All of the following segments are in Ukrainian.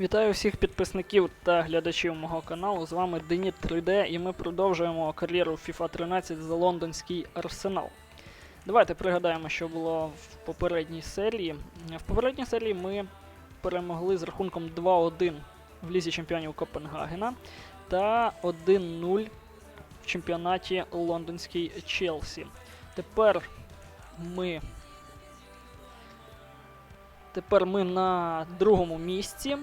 Вітаю всіх підписників та глядачів мого каналу. З вами Деніт 3D і ми продовжуємо кар'єру FIFA 13 за лондонський арсенал. Давайте пригадаємо, що було в попередній серії. В попередній серії ми перемогли з рахунком 2-1 в Лізі чемпіонів Копенгагена та 1-0 в чемпіонаті лондонський Челсі. Тепер ми. Тепер ми на другому місці.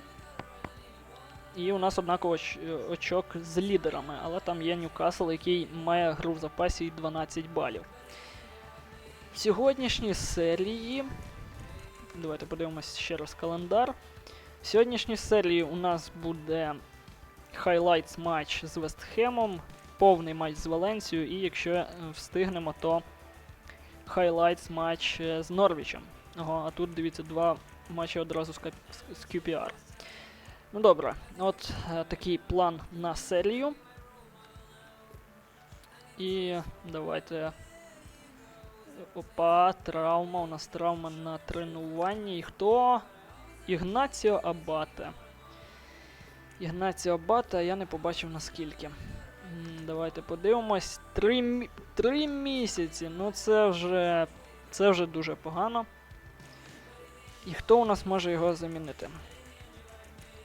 І у нас однаково оч- очок з лідерами, але там є Ньюкасл, який має гру в запасі і 12 балів. В сьогоднішній серії. Давайте подивимося ще раз календар. В сьогоднішній серії у нас буде хайлайтс матч з Вестхемом, повний матч з Валенцією, і якщо е, встигнемо, то хайлайтс матч е, з Норвічем. Ого, а тут дивіться два матчі одразу з QPR. Ну добре, от е, такий план на серію. І давайте. Опа, травма. У нас травма на тренуванні. І хто? Ігнаціо Абате. Ігнаціо Абате, я не побачив наскільки. Давайте подивимось. Три, три місяці. Ну це вже. Це вже дуже погано. І хто у нас може його замінити?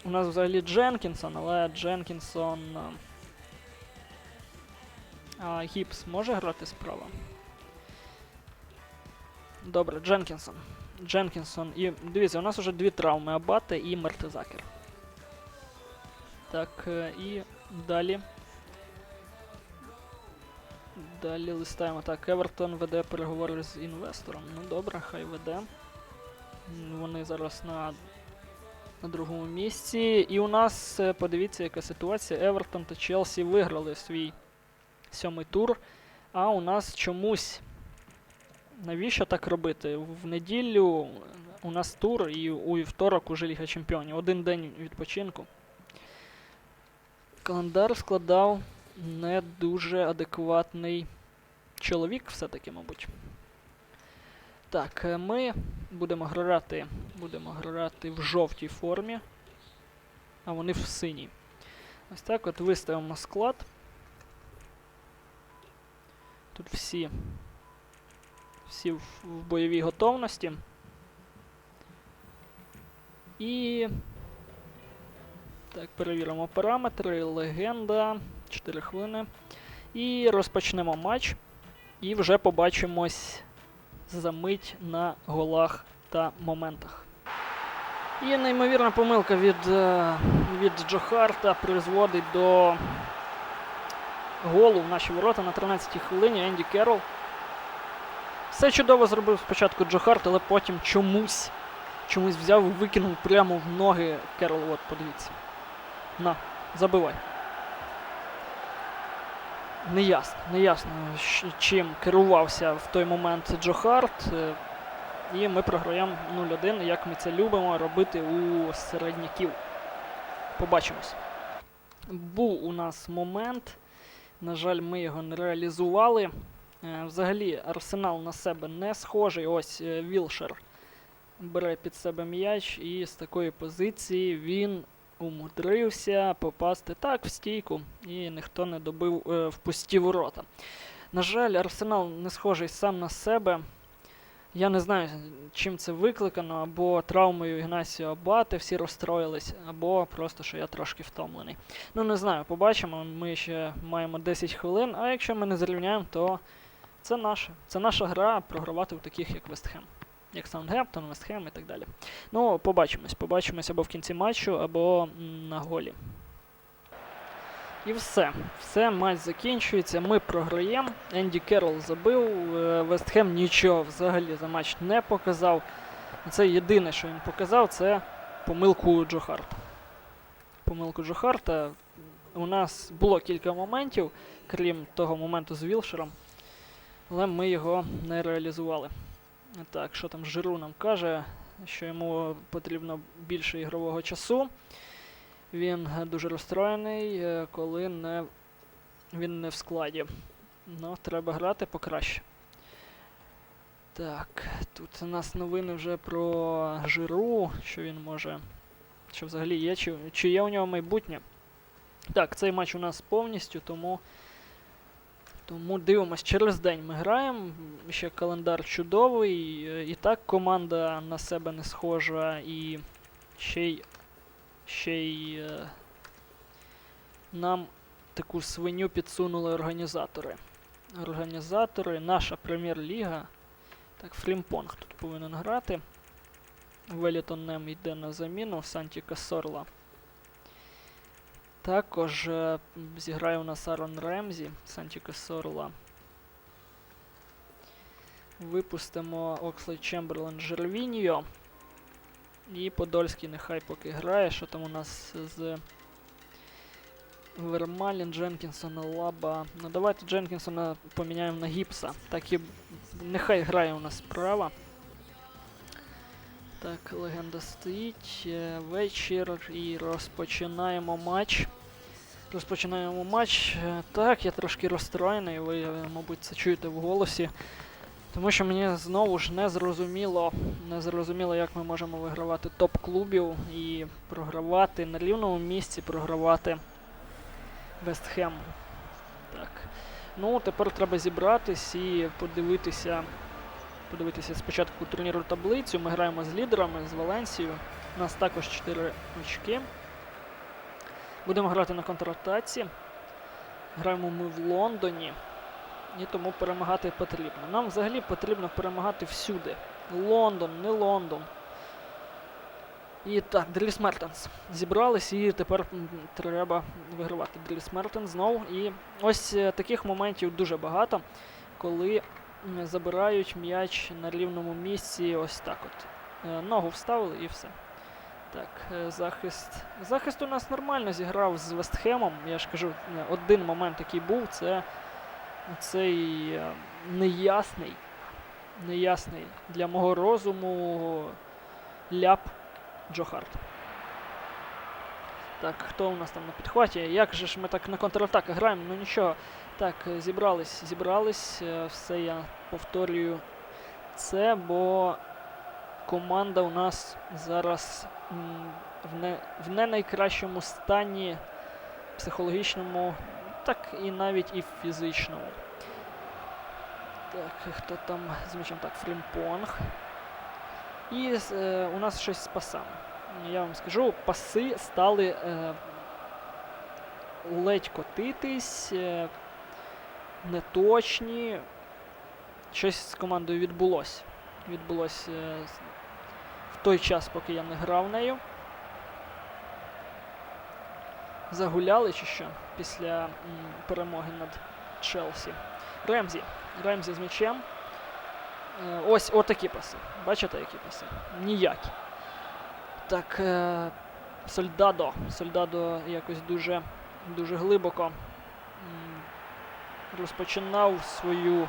У нас взагалі Дженкінсон, але Дженкінсон. а, А, Гіпс може грати справа? Добре, Дженкінсон. Дженкінсон. І дивіться, у нас вже дві травми Абате і Мертезакер. Так, е, і далі. Далі листаємо. Так, Евертон веде переговори з інвестором. Ну добре, хай веде. Вони зараз на на другому місці. І у нас, е, подивіться, яка ситуація. Евертон та Челсі виграли свій сьомий тур. А у нас чомусь. Навіщо так робити? В неділю у нас тур і у вівторок уже Ліга Чемпіонів. Один день відпочинку. Календар складав не дуже адекватний чоловік, все-таки, мабуть. Так, е, ми будемо грати, будемо грати в жовтій формі, а вони в синій. Ось так от виставимо склад. Тут всі, всі в, в бойовій готовності. І. Так, перевіримо параметри. Легенда. 4 хвилини. І розпочнемо матч. І вже побачимось за мить на голах та моментах. І неймовірна помилка від, е, від Джохарта призводить до голу в наші ворота на 13-й хвилині Енді Керрол. Все чудово зробив спочатку Джохарт, але потім чомусь чомусь взяв і викинув прямо в ноги Керрол. От, подивіться. На, забивай. Неясно, неясно, чим керувався в той момент Джо Харт. е, І ми програємо 0-1, як ми це любимо робити у середняків. Побачимось. Був у нас момент. На жаль, ми його не реалізували. Е, Взагалі, арсенал на себе не схожий. Ось е, Вілшер бере під себе м'яч, і з такої позиції він умудрився попасти так в стійку, і ніхто не добив е, в пусті ворота. На жаль, Арсенал не схожий сам на себе. Я не знаю, чим це викликано, або травмою Ігнасіо Абати всі розстроїлись, або просто що я трошки втомлений. Ну не знаю, побачимо. Ми ще маємо 10 хвилин, а якщо ми не зрівняємо, то це наше. Це наша гра програвати у таких, як Вестхем. Як Саундгемптон, Вестхем і так далі. Ну, побачимось. Побачимось або в кінці матчу, або на голі. І все. Все, матч закінчується. Ми програємо. Енді Керрол забив. е, Вестхем нічого взагалі за матч не показав. Це єдине, що він показав, це помилку Джо. Помилку Джо Харта. У нас було кілька моментів, крім того моменту з Вілшером, але ми його не реалізували. Так, що там Жиру нам каже, що йому потрібно більше ігрового часу. Він дуже розстроєний, е, коли не, він не в складі. Ну, треба грати покраще. Так, тут у нас новини вже про Жиру, що він може чи взагалі є, чи, чи є у нього майбутнє. Так, цей матч у нас повністю, тому. Тому дивимось, через день ми граємо. Ще календар чудовий. І так команда на себе не схожа, і ще й. Ще й. е, Нам таку свиню підсунули організатори. Організатори, наша прем'єр-ліга. Так, Фрімпонг тут повинен грати. Велітон Нем йде на заміну, Санті Касорла. Також е, зіграє у нас Арон Ремзі, Санті Касорла. Випустимо Окслей Чемберлен Жервіньо. І Подольський нехай поки грає. Що там у нас з Вермалін, Дженкінсона, Лаба. Ну давайте Дженкінсона поміняємо на Гіпса. Так і нехай грає у нас справа. Так, легенда стоїть. е, Вечір і розпочинаємо матч. Розпочинаємо матч. Е, Так, я трошки розстроєний, ви, е, мабуть, це чуєте в голосі. Тому що мені знову ж не зрозуміло, не зрозуміло, як ми можемо вигравати топ-клубів і програвати на рівному місці, програвати Вестхем. Так. Ну, тепер треба зібратись і подивитися. Подивитися спочатку турніру таблицю. Ми граємо з лідерами, з Валенсією. У нас також 4 очки. Будемо грати на контратаці. Граємо ми в Лондоні. І тому перемагати потрібно. Нам взагалі потрібно перемагати всюди. Лондон, не Лондон. І так, Дріліс Мертенс. Зібрались і тепер треба вигравати Дріліс Мертенс знову. І ось е, таких моментів дуже багато, коли забирають м'яч на рівному місці ось так от. Е, Ногу вставили і все. Так, е, захист. Захист у нас нормально зіграв з Вестхемом. Я ж кажу, е, один момент, який був, це цей е, неясний, неясний для мого розуму ляп Джо Харт. Так, хто у нас там на підхваті? Як же ж ми так на контратаках граємо? Ну нічого. Так, зібрались, зібрались. Все я повторюю це, бо команда у нас зараз в не, в не найкращому стані психологічному, так і навіть і фізичному. Так, хто там з м'ячем? Так, Фрімпонг. І е, у нас щось з пасами. Я вам скажу, паси стали е, ледь котитись, е, неточні. Щось з командою відбулося. Відбулося е, в той час, поки я не грав нею. Загуляли чи що після перемоги над Челсі. Ремзі. Ремзі з м'ячем. Е, ось отакі паси. Бачите, які паси? Ніякі. Так, е, Сольдадо. Сольдадо якось дуже, дуже глибоко розпочинав свою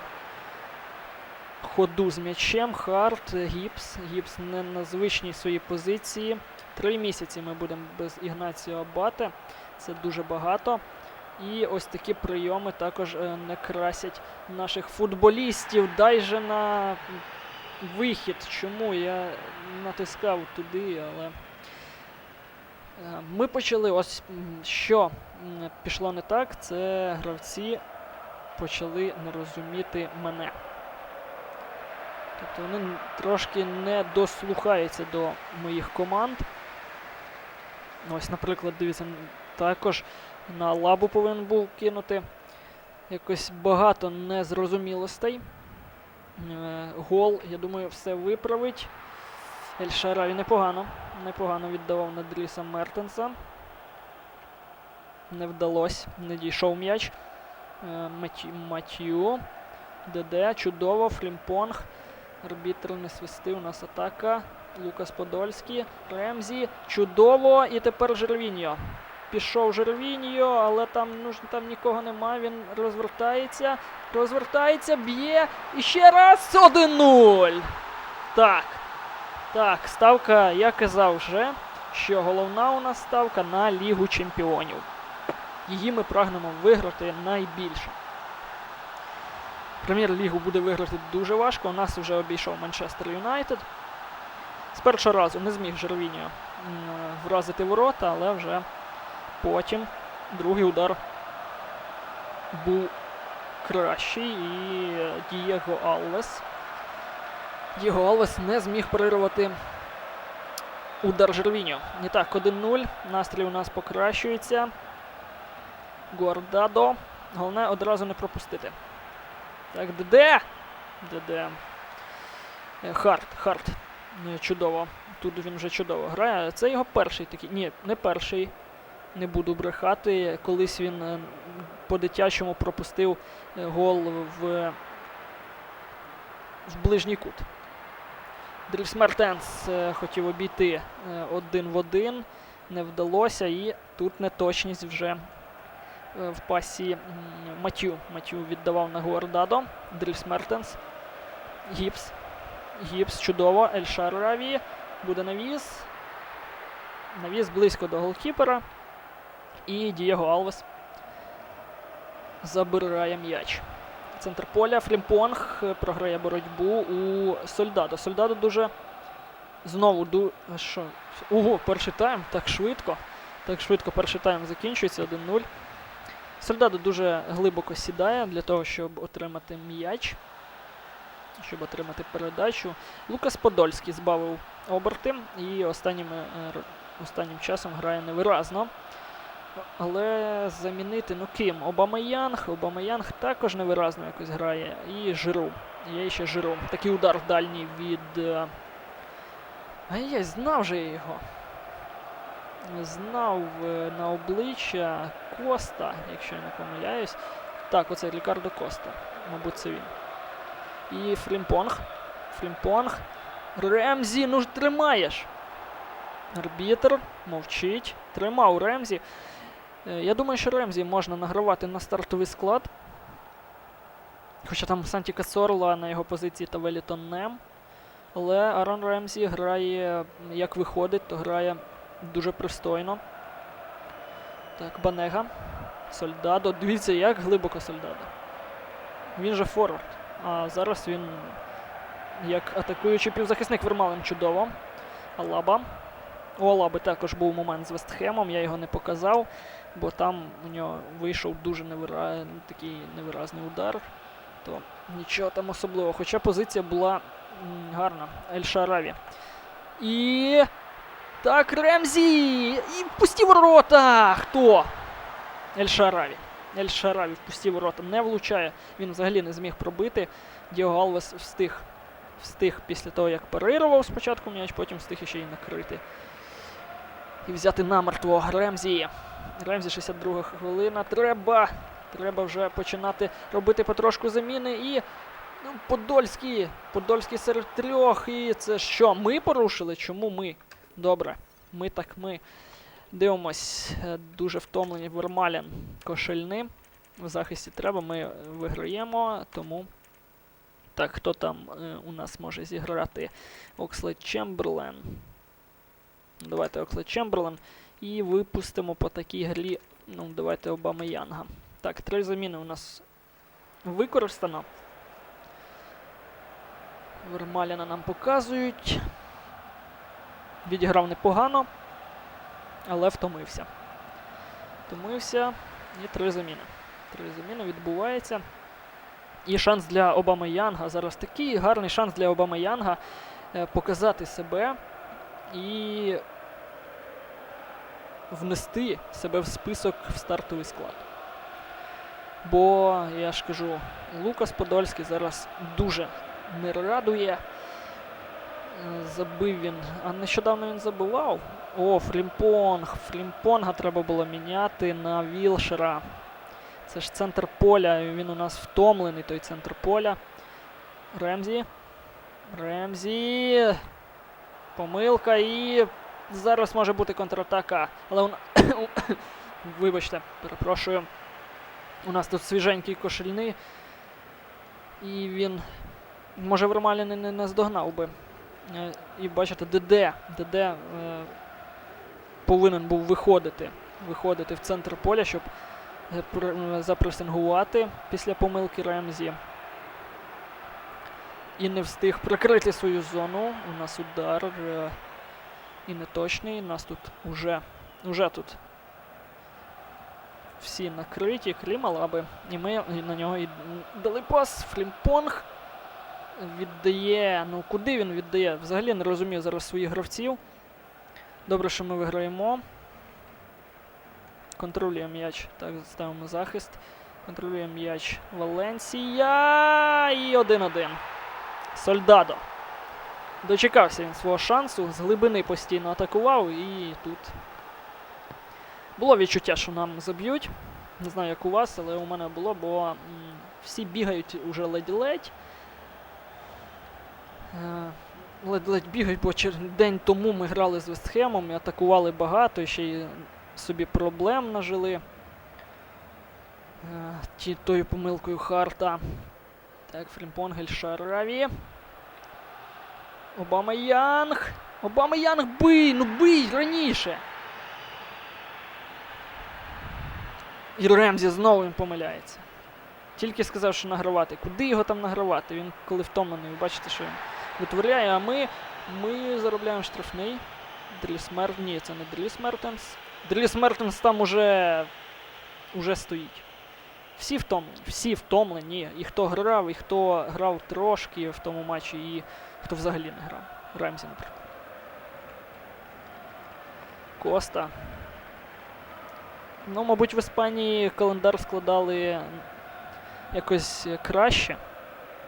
ходу з м'ячем. Харт, Гіпс. Гіпс не на звичній своїй позиції. Три місяці ми будемо без Ігнаціо Абате. Це дуже багато. І ось такі прийоми також е, не красять наших футболістів. Дай же на вихід. Чому я натискав туди, але. е, Ми почали ось що пішло не так, це гравці почали не розуміти мене. Тобто вони трошки не дослухаються до моїх команд. Ось, наприклад, дивіться, також на лабу повинен був кинути. Якось багато незрозумілостей. Е, Гол, я думаю, все виправить. Ельшараві непогано. Непогано віддавав на Дріса Мертенса. Не вдалося, не дійшов м'яч. Е. ДД, чудово, Фрімпонг. Арбітр не свисти, у нас атака. Лукас Подольський. Ремзі. Чудово. І тепер Жервіньо. Пішов Жервіньо, але там, ну, там нікого нема. Він розвертається. Розвертається, б'є. І ще раз 1-0. Так. Так, ставка, я казав вже, що головна у нас ставка на Лігу Чемпіонів. Її ми прагнемо виграти найбільше. Прем'єр-лігу буде виграти дуже важко. У нас вже обійшов Манчестер Юнайтед. З першого разу не зміг Жервіньо вразити ворота, але вже потім другий удар був кращий і Дієго Алвес. Дієго Алвес не зміг перервати удар Жервіньо. І так, 1-0. Настрій у нас покращується. Гуардадо. Головне одразу не пропустити. Так, ДД. ДД. Е, Харт, Харт. Е, Чудово. Тут він вже чудово грає. Це його перший такий. Ні, не перший. Не буду брехати. Колись він е, по-дитячому пропустив гол в, в ближній кут. Дрівс Мертенс хотів обійти один в один. Не вдалося. І тут неточність вже в пасі Матю. Матю віддавав на Гуардадо. Дрівс Мертенс. Гіпс. Гіпс. Чудово. Ельшар Раві. Буде навіс. Навіс близько до голкіпера. І Дієго Алвес забирає м'яч. Центр поля. Фрімпонг е, програє боротьбу у Сольдадо. Сольдадо дуже знову ду... що? Ого, перший тайм так швидко. Так швидко перший тайм закінчується 1-0. Сольдадо дуже глибоко сідає для того, щоб отримати м'яч, щоб отримати передачу. Лукас Подольський збавив оберти і останніми, е, останнім часом грає невиразно. Але замінити, ну ким? Обамаянг. Обамаянг також невиразно якось грає. І Жиру. Є ще Жиру. Такий удар дальній від. е, А я знав же я його. Знав е, на обличчя Коста, якщо я не помиляюсь. Так, оце Рікардо Коста. Мабуть, це він. І Фрімпонг. Фрімпонг. Ремзі, ну ж тримаєш. Арбітр мовчить. Тримав Ремзі. Е, Я думаю, що Ремзі можна награвати на стартовий склад. Хоча там Санті Касорла на його позиції та Велітон Нем. Але Арон Ремзі грає, як виходить, то грає дуже пристойно. Так, Банега. Сольдадо. Дивіться, як глибоко Сольдадо. Він же форвард. А зараз він як атакуючий півзахисник Вермален чудово. Алаба. У Алаби також був момент з Вестхемом, я його не показав, бо там у нього вийшов дуже невира... такий невиразний удар. То нічого там особливого. Хоча позиція була гарна. Ель Шараві. І. Так, Ремзі! І в пусті ворота! Хто? Ель Шараві. Ель Шараві в пусті ворота не влучає. Він взагалі не зміг пробити. Діого Алвес встиг. Встиг після того, як парирував спочатку м'яч, потім встиг ще й накрити. І взяти намертво Ремзі. Ремзі 62 хвилина. Треба. Треба вже починати робити потрошку заміни. І ну, Подольський. Подольський серед трьох. І це що? Ми порушили? Чому ми? Добре. Ми так ми. Дивимось. Е, Дуже втомлені Вермалян кошельни. В захисті треба. Ми виграємо, тому. Так, хто там е, у нас може зіграти? Окслет Чемберлен. Давайте Окслет Чемберлен. І випустимо по такій грі. Ну, давайте Обама Янга. Так, три заміни у нас використано. Вермаляна нам показують. Відіграв непогано, але втомився. Втомився. І три заміни. Три заміни відбувається. І шанс для Обама Янга. Зараз такий гарний шанс для Обама Янга е, показати себе і внести себе в список в стартовий склад. Бо, я ж кажу, Лукас Подольський зараз дуже не радує. Е, Забив він. А нещодавно він забивав. О, Фрімпонг. Фрімпонга треба було міняти на Вілшера. Це ж центр поля. Він у нас втомлений, той центр поля. Ремзі. Ремзі. Помилка і зараз може бути контратака. Але у... Вибачте, перепрошую. У нас тут свіженький кошельний. І він. Може, Вермалі не, не наздогнав би. Е, І бачите, ДД. ДД е, повинен був виходити. Виходити в центр поля, щоб е, е, запресингувати після помилки Ремзі. І не встиг прикрити свою зону. У нас удар. е, і неточний. Нас тут уже, уже тут всі накриті, крім Алаби. І ми на нього і дали пас. Флімпонг віддає. Ну куди він віддає? Взагалі не розумію зараз своїх гравців. Добре, що ми виграємо. Контролює м'яч. Так, ставимо захист. Контролює м'яч Валенсія. І 1-1. Сольдадо. Дочекався він свого шансу. З глибини постійно атакував і тут. Було відчуття, що нам заб'ють. Не знаю, як у вас, але у мене було, бо всі бігають уже ледь-ледь. Ледь-ледь бігають, бо день тому ми грали з Вестхемом і атакували багато, і ще й собі проблем нажили. Е, Ті, тою помилкою Харта. Так, Фрімпонгель Шараві. Обама Янг. Обама Янг бий! Ну бий раніше! І Ремзі знову він помиляється. Тільки сказав, що награвати. Куди його там награвати? Він коли втомлений, ви бачите, що він витворяє, а ми, ми заробляємо штрафний. Дріс Мер... Ні, це не Дріс Мертенс. Дріс Мертенс там уже, уже стоїть. Всі втомлені, всі втомлені. І хто грав, і хто грав трошки в тому матчі, і хто взагалі не грав. Ремзі, наприклад. Коста. Ну, мабуть, в Іспанії календар складали якось краще,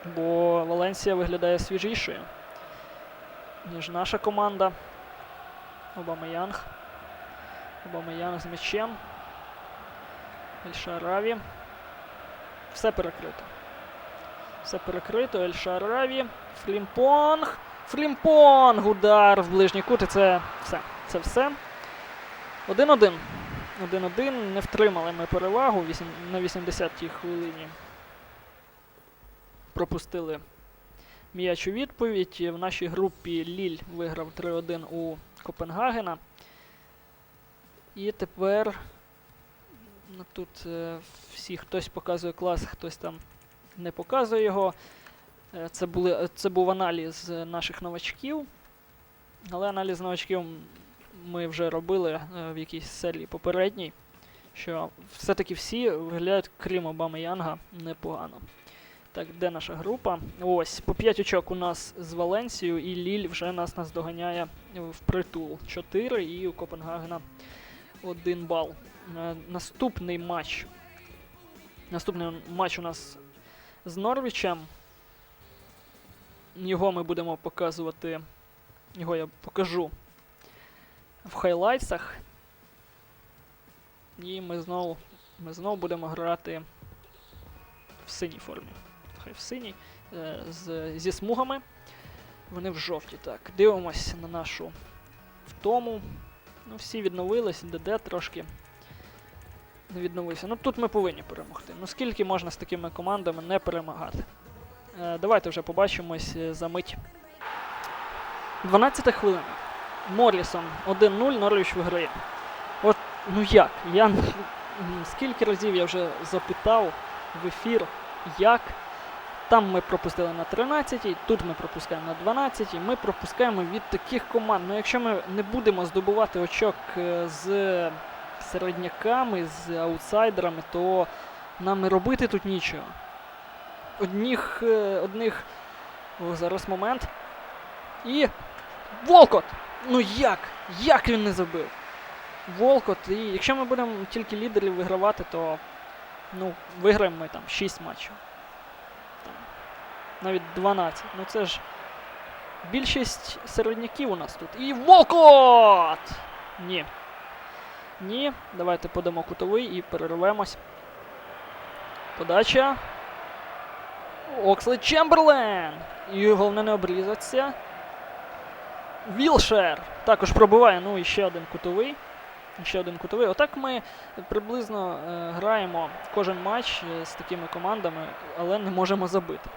бо Валенсія виглядає свіжішою, ніж наша команда. Обамаянг. Обамаянг з м'ячем. Ельшараві. Все перекрито. Все перекрито. Ельшараві. Флімпонг. Флімпонг! Удар в ближній кут. І це все. Це все. 1-1. 1-1. Не втримали ми перевагу на 80-й хвилині. Пропустили м'яч у відповідь. В нашій групі Ліль виграв 3-1 у Копенгагена. І тепер ну, тут е, всі хтось показує клас, хтось там не показує його. Е, Це, були, це був аналіз наших новачків. Але аналіз новачків ми вже робили е, в якійсь серії попередній, що все-таки всі виглядають, крім Обами Янга, непогано. Так, де наша група? Ось, по 5 очок у нас з Валенсією, і Ліль вже нас наздоганяє в притул 4 і у Копенгагена 1 бал. Е, наступний матч. Наступний матч у нас з Норвічем. Його ми будемо показувати. Його я покажу в хайлайтсах. І ми знову, ми знову будемо грати в синій формі. В синій. е, з, зі смугами. Вони в жовтій. Так, дивимось на нашу втому. Ну, всі відновились, ДД трошки не відновився. Ну тут ми повинні перемогти. Ну скільки можна з такими командами не перемагати? Е, давайте вже побачимось е, за мить. 12 хвилина. Моррісон 1-0, Норвіч виграє. От, ну як? Я скільки разів я вже запитав в ефір, як. Там ми пропустили на 13-й, тут ми пропускаємо на 12-й. Ми пропускаємо від таких команд. Ну, якщо ми не будемо здобувати очок е, з середняками, з аутсайдерами, то нам і робити тут нічого. Одніх, е, одних. О, зараз момент. І. Волкот! Ну як? Як він не забив? Волкот. І якщо ми будемо тільки лідерів вигравати, то ну, виграємо ми там 6 матчів. Навіть 12. Ну це ж більшість середняків у нас тут. І Волкот! Ні. Ні. Давайте подамо кутовий і перервемось. Подача. Оксли Чемберлен! І головне не обрізатися. Вілшер також пробиває, ну і ще один кутовий. Ще один кутовий. Отак ми приблизно е, граємо кожен матч е, з такими командами, але не можемо забити.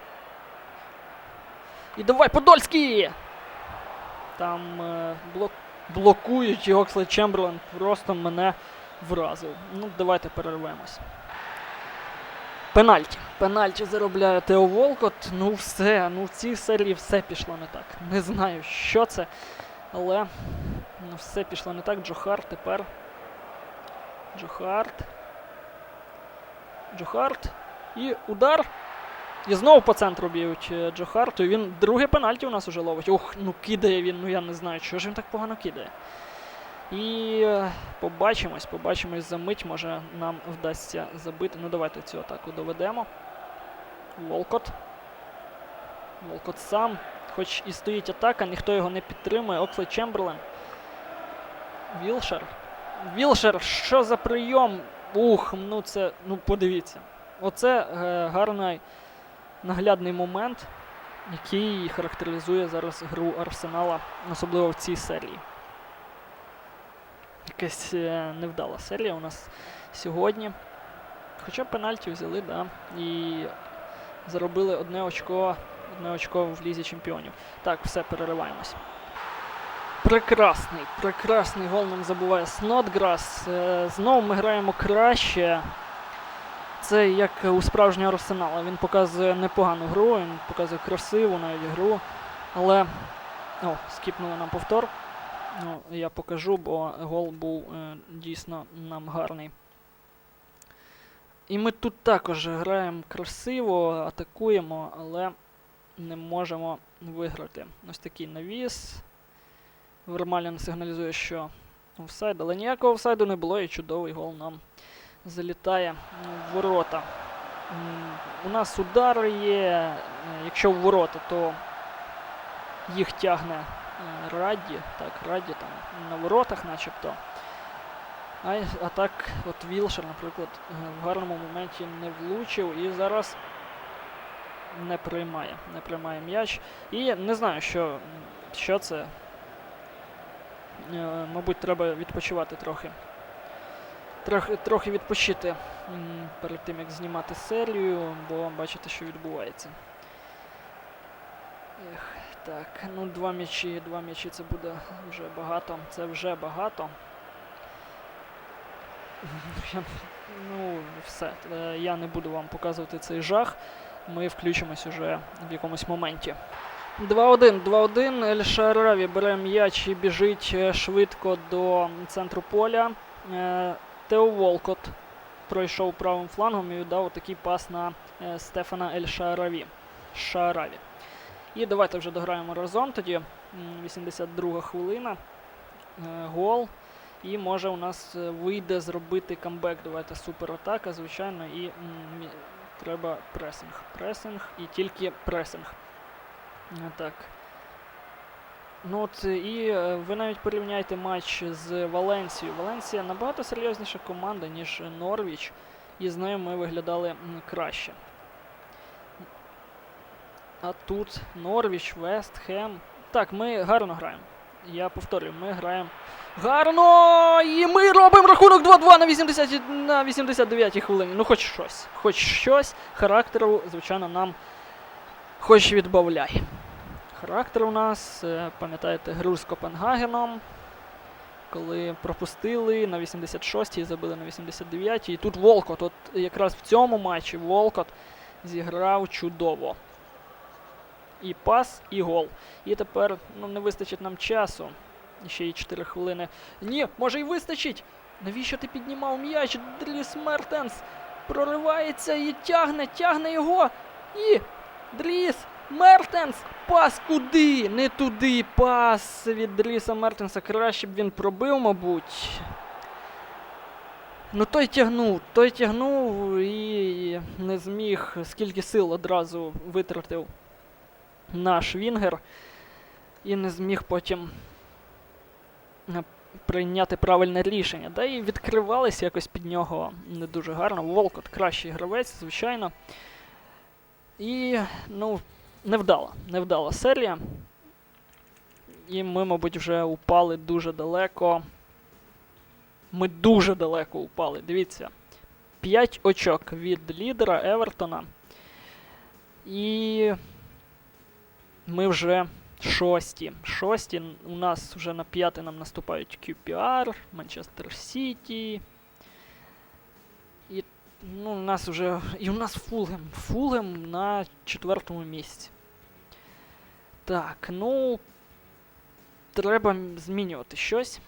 І давай, Подольський! Там е, блок, блокують і Окслей Чемберлен просто мене вразив. Ну, давайте перервемось. Пенальті. Пенальті заробляє Тео Волкот. Ну все, ну в цій серії все пішло не так. Не знаю, що це. Але ну, все пішло не так. Джо Харт тепер. Джо Харт. Джо Харт. І удар. І знову по центру б'ють е, Джо Харту. І він друге пенальті у нас уже ловить. Ох, ну кидає він, ну я не знаю, чого ж він так погано кидає. І е, побачимось, побачимось за мить, може нам вдасться забити. Ну давайте цю атаку доведемо. Волкот. Волкот сам. Хоч і стоїть атака, ніхто його не підтримує. Окслей Чемберлен. Вілшер. Вілшер, що за прийом? Ух, ну це. Ну подивіться. Оце е, гарний наглядний момент, який характеризує зараз гру Арсенала, особливо в цій серії. Якась е, невдала серія у нас сьогодні. Хоча пенальті взяли, да. І заробили одне очко, одне очко в лізі чемпіонів. Так, все, перериваємось. Прекрасний, прекрасний гол нам забуває Снотграс. Е, знову ми граємо краще. Це як у справжнього арсенала. Він показує непогану гру, він показує красиву навіть гру. Але. О, скіпнули нам повтор. Ну, я покажу, бо гол був е, дійсно нам гарний. І ми тут також граємо красиво, атакуємо, але не можемо виграти. Ось такий навіс. Вермалін сигналізує, що офсайд, але ніякого офсайду не було і чудовий гол нам залітає в ворота. У нас удари є. е, Якщо в ворота, то їх тягне е, Радді. Так, Радді там на воротах начебто. А, а так, от Вілшер, наприклад, е, в гарному моменті не влучив і зараз не приймає. Не приймає м'яч. І не знаю, що, що це. Мабуть, треба відпочивати трохи. Трохи, трохи відпочити перед тим, як знімати серію, бо бачите, що відбувається. Ех, так, ну два м'ячі, два м'ячі це буде вже багато. Це вже багато. Ну, все. е, Я не буду вам показувати цей жах. Ми включимось уже в якомусь моменті. 2-1, 2-1. Ель Шараві бере м'яч і біжить е, швидко до центру поля. Тео Волкот пройшов правим флангом і віддав такий пас на е, Стефана Ель Шараві. Шараві. І давайте вже дограємо разом тоді. 82 хвилина. Е, Гол. І може у нас е, вийде зробити камбек. Давайте суператака, звичайно, і треба пресинг. Пресинг і тільки пресинг. Так. Ну от е, і е, ви навіть порівняйте матч з Валенсією. Валенсія набагато серйозніша команда, ніж Норвіч, і з нею ми виглядали краще. А тут Норвіч, Вест Хем. Так, ми гарно граємо. Я повторюю, ми граємо гарно! І ми робимо рахунок 2-2 на 80 на 89 хвилині. Ну, хоч щось. Хоч щось. Характеру, звичайно, нам хоч відбавляй. Характер у нас, е, пам'ятаєте, гру з Копенгагеном. Коли пропустили на 86-й, забили на 89-й. І тут Волкот. От якраз в цьому матчі Волкот зіграв чудово. І пас, і гол. І тепер ну, не вистачить нам часу. Ще й 4 хвилини. Ні, може й вистачить. Навіщо ти піднімав м'яч? Дріс Мертенс проривається і тягне, тягне його. І Дріс Мертенс! Пас куди? Не туди. Пас від Дріса Мертенса. Краще б він пробив, мабуть. Ну той тягнув, той тягнув і не зміг, скільки сил одразу витратив наш Вінгер. І не зміг потім е, прийняти правильне рішення. Да і відкривалися якось під нього не дуже гарно. Волкот кращий гравець, звичайно. І, ну, невдала, невдала серія. І ми, мабуть, вже упали дуже далеко. Ми дуже далеко упали. Дивіться. 5 очок від лідера Евертона. І ми вже шості. Шості. У нас вже на п'яте нам наступають QPR, Манчестер Сіті. І ну, у нас вже. І у нас Фулгем. Фулгем на четвертому місці. Так, ну. треба змінювати щось.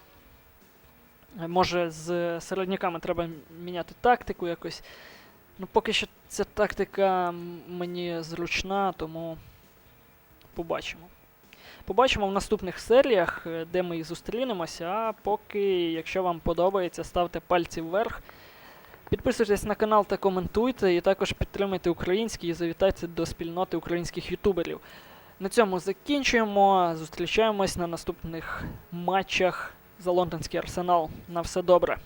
Може, з середняками треба міняти тактику якось. Ну, поки що ця тактика мені зручна, тому побачимо. Побачимо в наступних серіях, е, де ми зустрінемося. А поки, якщо вам подобається, ставте пальці вверх. Підписуйтесь на канал та коментуйте, і також підтримуйте український і завітайте до спільноти українських ютуберів. На цьому закінчуємо. Зустрічаємось на наступних матчах за лондонський арсенал. На все добре.